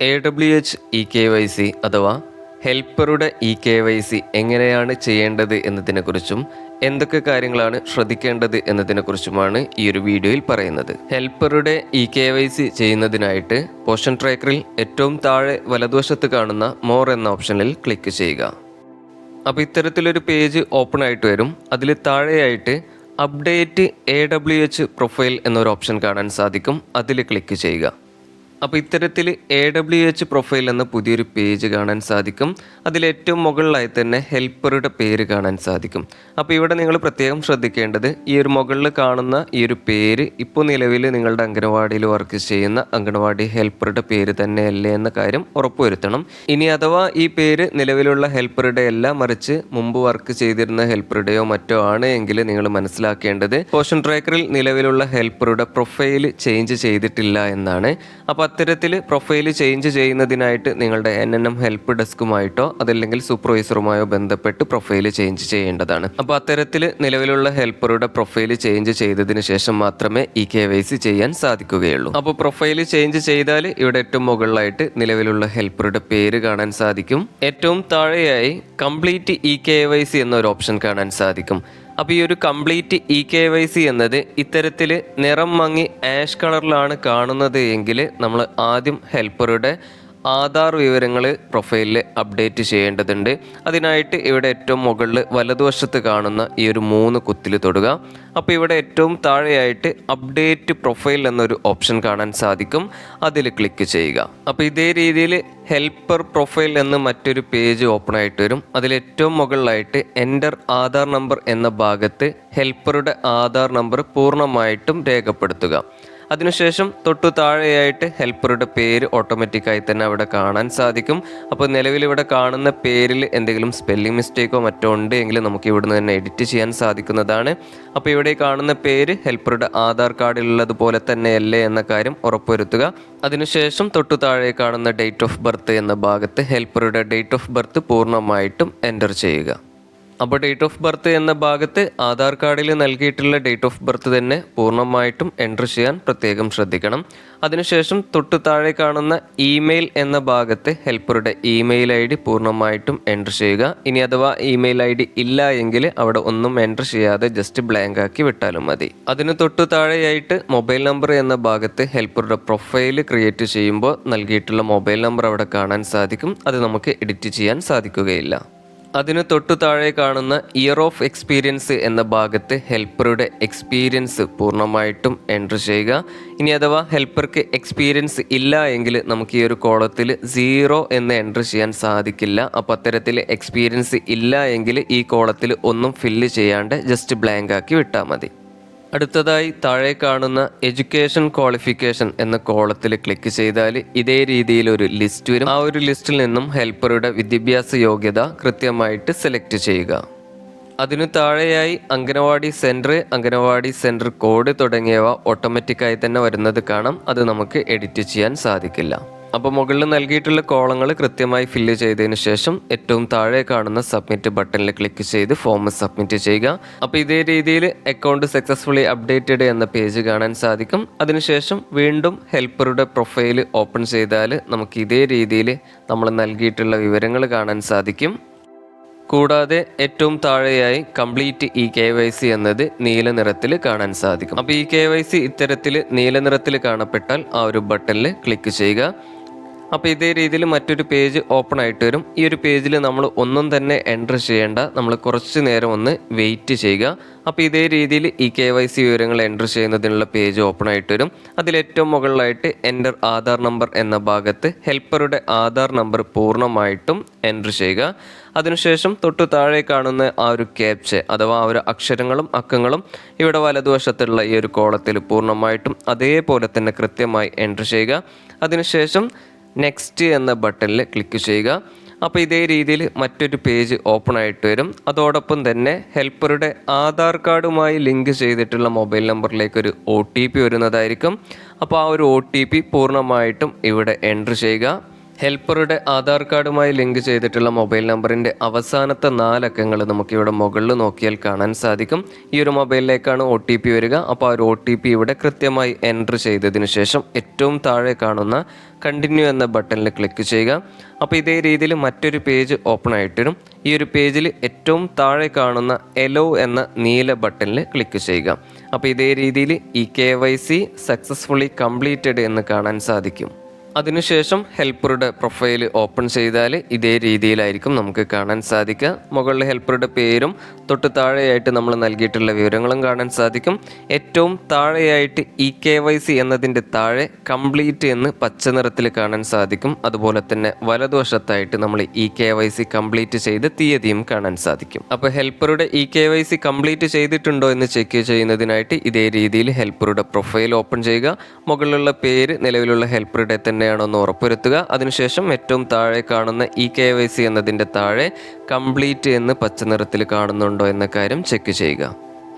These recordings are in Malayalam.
A W H E K Y C അഥവാ ഹെൽപ്പറുടെ ഇ കെ വൈ സി എങ്ങനെയാണ് ചെയ്യേണ്ടത് എന്നതിനെക്കുറിച്ചും എന്തൊക്കെ കാര്യങ്ങളാണ് ശ്രദ്ധിക്കേണ്ടത് എന്നതിനെക്കുറിച്ചുമാണ് ഈ ഒരു വീഡിയോയിൽ പറയുന്നത്. ഹെൽപ്പറുടെ ഇ കെ വൈ സി ചെയ്യുന്നതിനായിട്ട് പോഷൻ ട്രാക്കറിൽ ഏറ്റവും താഴെ വലതുവശത്ത് കാണുന്ന മോർ എന്ന ഓപ്ഷനിൽ ക്ലിക്ക് ചെയ്യുക. അപ്പോൾ ഇത്തരത്തിലൊരു പേജ് ഓപ്പൺ ആയിട്ട് വരും. അതിൽ താഴെയായിട്ട് update A W H profile എന്നൊരു ഓപ്ഷൻ കാണാൻ സാധിക്കും. അതിൽ ക്ലിക്ക് ചെയ്യുക. അപ്പോൾ ഇത്തരത്തിൽ എ ഡബ്ല്യു എച്ച് പ്രൊഫൈൽ എന്ന പുതിയൊരു പേജ് കാണാൻ സാധിക്കും. അതിൽ ഏറ്റവും മുകളിലായി തന്നെ ഹെൽപ്പറുടെ പേര് കാണാൻ സാധിക്കും. അപ്പോൾ ഇവിടെ നിങ്ങൾ പ്രത്യേകം ശ്രദ്ധിക്കേണ്ടത് ഈ ഒരു മുകളിൽ കാണുന്ന ഈ ഒരു പേര് ഇപ്പോൾ നിലവിൽ നിങ്ങളുടെ അംഗനവാടിയിൽ വർക്ക് ചെയ്യുന്ന അംഗനവാടി ഹെൽപ്പറുടെ പേര് തന്നെയല്ലേ എന്ന കാര്യം ഉറപ്പുവരുത്തണം. ഇനി അഥവാ ഈ പേര് നിലവിലുള്ള ഹെൽപ്പറുടെ അല്ല മറിച്ച് മുമ്പ് വർക്ക് ചെയ്തിരുന്ന ഹെൽപ്പറുടെയോ മറ്റോ ആണ് എങ്കിൽ നിങ്ങൾ മനസ്സിലാക്കേണ്ടത് പോഷൻ ട്രാക്കറിൽ നിലവിലുള്ള ഹെൽപ്പറുടെ പ്രൊഫൈൽ ചേഞ്ച് ചെയ്തിട്ടില്ല എന്നാണ്. അപ്പോൾ അത്തരത്തിൽ പ്രൊഫൈൽ ചേഞ്ച് ചെയ്യുന്നതിനായിട്ട് നിങ്ങളുടെ എൻ എൻ എം ഹെൽപ്പ് ഡെസ്കുമായിട്ടോ അതല്ലെങ്കിൽ സൂപ്പർവൈസറുമായോ ബന്ധപ്പെട്ട് പ്രൊഫൈൽ ചേഞ്ച് ചെയ്യേണ്ടതാണ്. അപ്പോൾ അത്തരത്തിൽ നിലവിലുള്ള ഹെൽപ്പറുടെ പ്രൊഫൈൽ ചേഞ്ച് ചെയ്തതിന് ശേഷം മാത്രമേ ഈ കെ വൈ സി ചെയ്യാൻ സാധിക്കുകയുള്ളൂ. അപ്പോൾ പ്രൊഫൈൽ ചേഞ്ച് ചെയ്താൽ ഇവിടെ ഏറ്റവും മുകളിലായിട്ട് നിലവിലുള്ള ഹെൽപ്പറുടെ പേര് കാണാൻ സാധിക്കും. ഏറ്റവും താഴെയായി complete E K Y C എന്നൊരു ഓപ്ഷൻ കാണാൻ സാധിക്കും. അപ്പോൾ ഈ ഒരു complete E K Y C എന്നത് ഇത്തരത്തിൽ നിറം മങ്ങി ആഷ് കളറിലാണ് കാണുന്നത് എങ്കിൽ നമ്മൾ ആദ്യം ഹെൽപ്പറുടെ ആധാർ വിവരങ്ങൾ പ്രൊഫൈലിൽ അപ്ഡേറ്റ് ചെയ്യേണ്ടതുണ്ട്. അതിനായിട്ട് ഇവിടെ ഏറ്റവും മുകളിൽ വലതുവശത്ത് കാണുന്ന ഈ ഒരു മൂന്ന് കുത്തിൽ തൊടുക. അപ്പോൾ ഇവിടെ ഏറ്റവും താഴെയായിട്ട് അപ്ഡേറ്റ് പ്രൊഫൈൽ എന്നൊരു ഓപ്ഷൻ കാണാൻ സാധിക്കും. അതിൽ ക്ലിക്ക് ചെയ്യുക. അപ്പോൾ ഇതേ രീതിയിൽ ഹെൽപ്പർ പ്രൊഫൈൽ എന്ന് മറ്റൊരു പേജ് ഓപ്പൺ ആയിട്ട് വരും. അതിൽ ഏറ്റവും മുകളിലായിട്ട് എന്റർ ആധാർ നമ്പർ എന്ന ഭാഗത്ത് ഹെൽപ്പറുടെ ആധാർ നമ്പർ പൂർണമായിട്ടും രേഖപ്പെടുത്തുക. അതിനുശേഷം തൊട്ടു താഴെയായിട്ട് ഹെൽപ്പറുടെ പേര് ഓട്ടോമാറ്റിക്കായി തന്നെ അവിടെ കാണാൻ സാധിക്കും. അപ്പോൾ നിലവിൽ ഇവിടെ കാണുന്ന പേരിൽ എന്തെങ്കിലും സ്പെല്ലിംഗ് മിസ്റ്റേക്കോ മറ്റോ ഉണ്ട് എങ്കിൽ നമുക്ക് ഇവിടുന്ന് തന്നെ എഡിറ്റ് ചെയ്യാൻ സാധിക്കുന്നതാണ്. അപ്പോൾ ഇവിടെ കാണുന്ന പേര് ഹെൽപ്പറുടെ ആധാർ കാർഡിലുള്ളതുപോലെ തന്നെയല്ലേ എന്ന കാര്യം ഉറപ്പുവരുത്തുക. അതിനുശേഷം തൊട്ടു താഴെ കാണുന്ന ഡേറ്റ് ഓഫ് ബർത്ത് എന്ന ഭാഗത്ത് ഹെൽപ്പറുടെ ഡേറ്റ് ഓഫ് ബർത്ത് പൂർണമായിട്ടും എന്റർ ചെയ്യുക. അപ്പോൾ ഡേറ്റ് ഓഫ് ബർത്ത് എന്ന ഭാഗത്ത് ആധാർ കാർഡിൽ നൽകിയിട്ടുള്ള ഡേറ്റ് ഓഫ് ബർത്ത് തന്നെ പൂർണമായിട്ടും എന്റർ ചെയ്യാൻ പ്രത്യേകം ശ്രദ്ധിക്കണം. അതിനുശേഷം തൊട്ട് താഴെ കാണുന്ന ഇമെയിൽ എന്ന ഭാഗത്ത് ഹെൽപ്പറുടെ ഇമെയിൽ ഐ ഡി പൂർണമായിട്ടും എന്റർ ചെയ്യുക. ഇനി അഥവാ ഇമെയിൽ ഐ ഡി ഇല്ല എങ്കിൽ അവിടെ ഒന്നും എന്റർ ചെയ്യാതെ ജസ്റ്റ് ബ്ലാങ്ക് ആക്കി വിട്ടാലും മതി. അതിന് തൊട്ട് താഴെയായിട്ട് മൊബൈൽ നമ്പർ എന്ന ഭാഗത്ത് ഹെൽപ്പറുടെ പ്രൊഫൈൽ ക്രിയേറ്റ് ചെയ്യുമ്പോൾ നൽകിയിട്ടുള്ള മൊബൈൽ നമ്പർ അവിടെ കാണാൻ സാധിക്കും. അത് നമുക്ക് എഡിറ്റ് ചെയ്യാൻ സാധിക്കുകയില്ല. അതിന് തൊട്ടു താഴെ കാണുന്ന ഇയർ ഓഫ് എക്സ്പീരിയൻസ് എന്ന ഭാഗത്ത് ഹെൽപ്പറുടെ എക്സ്പീരിയൻസ് പൂർണമായിട്ടും എന്റർ ചെയ്യുക. ഇനി അഥവാ ഹെൽപ്പർക്ക് എക്സ്പീരിയൻസ് ഇല്ല എങ്കിൽ നമുക്ക് ഈ ഒരു കോളത്തിൽ സീറോ എന്ന് എന്റർ ചെയ്യാൻ സാധിക്കില്ല. അപ്പോൾ അത്തരത്തിൽ എക്സ്പീരിയൻസ് ഇല്ല എങ്കിൽ ഈ കോളത്തിൽ ഒന്നും ഫില്ല് ചെയ്യാണ്ട് ജസ്റ്റ് ബ്ലാങ്ക് ആക്കി വിട്ടാൽ മതി. അടുത്തതായി താഴെ കാണുന്ന എഡ്യൂക്കേഷൻ ക്വാളിഫിക്കേഷൻ എന്ന കോളത്തിൽ ക്ലിക്ക് ചെയ്താൽ ഇതേ രീതിയിൽ ഒരു ലിസ്റ്റ് വരും. ആ ഒരു ലിസ്റ്റിൽ നിന്നും ഹെൽപ്പറുടെ വിദ്യാഭ്യാസ യോഗ്യത കൃത്യമായിട്ട് സെലക്ട് ചെയ്യുക. അതിനു താഴെയായി anganwadi centre anganwadi centre code തുടങ്ങിയവ ഓട്ടോമാറ്റിക്കായി തന്നെ വരുന്നത് കാണാം. അത് നമുക്ക് എഡിറ്റ് ചെയ്യാൻ സാധിക്കില്ല. അപ്പോൾ മുകളിൽ നൽകിയിട്ടുള്ള കോളങ്ങൾ കൃത്യമായി ഫില്ല് ചെയ്തതിന് ശേഷം ഏറ്റവും താഴെ കാണുന്ന സബ്മിറ്റ് ബട്ടണിൽ ക്ലിക്ക് ചെയ്ത് ഫോം സബ്മിറ്റ് ചെയ്യുക. അപ്പോൾ ഇതേ രീതിയിൽ അക്കൗണ്ട് സക്സസ്ഫുള്ളി അപ്ഡേറ്റഡ് എന്ന പേജ് കാണാൻ സാധിക്കും. അതിനുശേഷം വീണ്ടും ഹെൽപ്പറുടെ പ്രൊഫൈൽ ഓപ്പൺ ചെയ്താൽ നമുക്ക് ഇതേ രീതിയിൽ നമ്മൾ നൽകിയിട്ടുള്ള വിവരങ്ങൾ കാണാൻ സാധിക്കും. കൂടാതെ ഏറ്റവും താഴെയായി complete E K Y C എന്നത് നീല നിറത്തിൽ കാണാൻ സാധിക്കും. അപ്പോൾ ഇ കെ വൈ സി ഇത്തരത്തിൽ നീല നിറത്തിൽ കാണപ്പെട്ടാൽ ആ ഒരു ബട്ടണിൽ ക്ലിക്ക് ചെയ്യുക. അപ്പോൾ ഇതേ രീതിയിൽ മറ്റൊരു പേജ് ഓപ്പൺ ആയിട്ട് വരും. ഈ ഒരു പേജിൽ നമ്മൾ ഒന്നും തന്നെ എന്റർ ചെയ്യേണ്ട നമ്മൾ കുറച്ച് നേരം ഒന്ന് വെയിറ്റ് ചെയ്യുക. അപ്പോൾ ഇതേ രീതിയിൽ ഈ കെ വൈ സി വിവരങ്ങൾ എന്റർ ചെയ്യുന്നതിനുള്ള പേജ് ഓപ്പൺ ആയിട്ട് വരും. അതിലേറ്റവും മുകളിലായിട്ട് എന്റർ ആധാർ നമ്പർ എന്ന ഭാഗത്ത് ഹെൽപ്പറുടെ ആധാർ നമ്പർ പൂർണമായിട്ടും എന്റർ ചെയ്യുക. അതിനുശേഷം തൊട്ടു താഴെ കാണുന്ന ആ ഒരു ക്യാപ്ച അഥവാ ആ ഒരു അക്ഷരങ്ങളും അക്കങ്ങളും ഇവിടെ വലതുവശത്തുള്ള ഈ ഒരു കോളത്തിൽ പൂർണമായിട്ടും അതേപോലെ തന്നെ കൃത്യമായി എന്റർ ചെയ്യുക. അതിനുശേഷം നെക്സ്റ്റ് എന്ന ബട്ടണിൽ ക്ലിക്ക് ചെയ്യുക. അപ്പോൾ ഇതേ രീതിയിൽ മറ്റൊരു പേജ് ഓപ്പൺ ആയിട്ട് വരും. അതോടൊപ്പം തന്നെ ഹെൽപ്പറുടെ ആധാർ കാർഡുമായി ലിങ്ക് ചെയ്തിട്ടുള്ള മൊബൈൽ നമ്പറിലേക്ക് ഒരു ഒ ടി പി വരുന്നതായിരിക്കും. അപ്പോൾ ആ ഒരു ഒ ടി പി പൂർണമായിട്ടും ഇവിടെ എന്റർ ചെയ്യുക. ഹെൽപ്പറുടെ ആധാർ കാർഡുമായി ലിങ്ക് ചെയ്തിട്ടുള്ള മൊബൈൽ നമ്പറിന്റെ അവസാനത്തെ നാലക്കങ്ങൾ നമുക്കിവിടെ മുകളിൽ നോക്കിയാൽ കാണാൻ സാധിക്കും. ഈ ഒരു മൊബൈലിലേക്കാണ് ഒ ടി പി വരിക. അപ്പോൾ ആ ഒരു ഒ ടി പി ഇവിടെ കൃത്യമായി എന്റർ ചെയ്തതിന് ശേഷം ഏറ്റവും താഴെ കാണുന്ന കണ്ടിന്യൂ എന്ന ബട്ടണിൽ ക്ലിക്ക് ചെയ്യുക. അപ്പോൾ ഇതേ രീതിയിൽ മറ്റൊരു പേജ് ഓപ്പൺ ആയിട്ട് വരും ഈ ഒരു പേജിൽ ഏറ്റവും താഴെ കാണുന്ന എലോ എന്ന നീല ബട്ടണിൽ ക്ലിക്ക് ചെയ്യുക. അപ്പോൾ ഇതേ രീതിയിൽ E K Y C successfully completed എന്ന് കാണാൻ സാധിക്കും. അതിനുശേഷം ഹെൽപ്പറുടെ പ്രൊഫൈൽ ഓപ്പൺ ചെയ്താൽ ഇതേ രീതിയിലായിരിക്കും നമുക്ക് കാണാൻ സാധിക്കുക. മുകളിൽ ഹെൽപ്പറുടെ പേരും തൊട്ട് താഴെയായിട്ട് നമ്മൾ നൽകിയിട്ടുള്ള വിവരങ്ങളും കാണാൻ സാധിക്കും. ഏറ്റവും താഴെയായിട്ട് ഇ കെ വൈ സി എന്നതിന്റെ താഴെ കംപ്ലീറ്റ് എന്ന് പച്ച നിറത്തിൽ കാണാൻ സാധിക്കും. അതുപോലെ തന്നെ വലതുവശത്തായിട്ട് നമ്മൾ E K Y C complete ചെയ്ത് തീയതിയും കാണാൻ സാധിക്കും. അപ്പോൾ ഹെൽപ്പറുടെ E K Y C complete ചെയ്തിട്ടുണ്ടോ എന്ന് ചെക്ക് ചെയ്യുന്നതിനായിട്ട് ഇതേ രീതിയിൽ ഹെൽപ്പറുടെ പ്രൊഫൈൽ ഓപ്പൺ ചെയ്യുക. മുകളിലുള്ള പേര് നിലവിലുള്ള ഹെൽപ്പറുടെ തന്നെയാണോ എന്ന് ഉറപ്പുവരുത്തുക. അതിനുശേഷം ഏറ്റവും താഴെ കാണുന്ന ഇ കെ വൈ സി എന്നതിന്റെ താഴെ കംപ്ലീറ്റ് എന്ന് പച്ച നിറത്തിൽ കാണുന്നുണ്ടോ എന്ന കാര്യം ചെക്ക് ചെയ്യുക.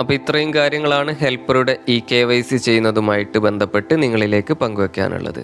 അപ്പോൾ ഇത്രയും കാര്യങ്ങളാണ് ഹെൽപ്പറുടെ ഇ കെ വൈ സി ചെയ്യുന്നതുമായിട്ട് ബന്ധപ്പെട്ട് നിങ്ങളിലേക്ക് പങ്കുവെക്കാനുള്ളത്.